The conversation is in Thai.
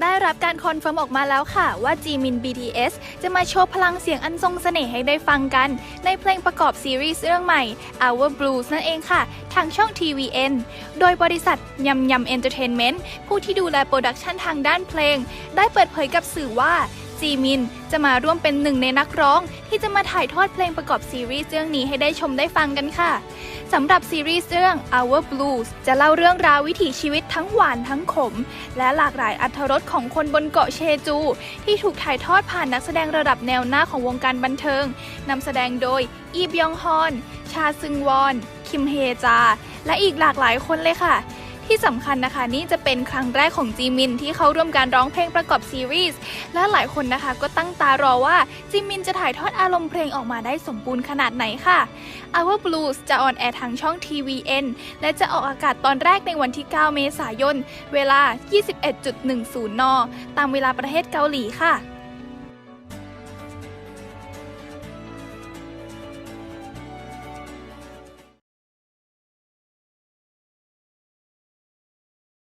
ได้รับการคอนเฟิร์มออกมาแล้วค่ะ ว่าจีมิน BTS จะมาโชว์พลังเสียงอันทรงเสน่ห์ให้ได้ฟังกัน ในเพลงประกอบซีรีส์เรื่องใหม่ Our Blues นั่นเองค่ะ ทางช่อง TVN โดยบริษัทยำยำเอนเตอร์เทนเมนต์ผู้ที่ดูแลโปรดักชันทางด้านเพลง ได้เปิดเผยกับสื่อว่า จีมิน จะมาร่วมเป็นหนึ่งในนักร้อง ที่จะมาถ่ายทอดเพลงประกอบซีรีส์เรื่องนี้ให้ได้ชมได้ฟังกันค่ะสำหรับซีรีส์เรื่อง Our Blues จะเล่าเรื่องราววิถีชีวิตทั้งหวานทั้งขม และหลากหลายอัธรสของคนบนเกาะเชจู ที่ถูกถ่ายทอดผ่านนักแสดงระดับแนวหน้าของวงการบันเทิงนำแสดงโดย อีบยองฮอน ชาซึงวอน คิมเฮจา และอีกหลากหลายคนเลยค่ะ ที่สำคัญนะคะนี่จะเป็นครั้งแรกของจีมินที่เขาร่วมการร้องเพลงประกอบซีรีส์และหลายคนนะคะก็ตั้งตารอว่าจิมินจะถ่ายทอดอารมณ์เพลงออกมาได้สมบูรณ์ขนาดไหนค่ะ Our Blues จะออนแอร์ทางช่อง TVN และจะออกอากาศตอนแรกในวันที่ 9 เมษายน เวลา 21.10 น ตามเวลาประเทศเกาหลีค่ะ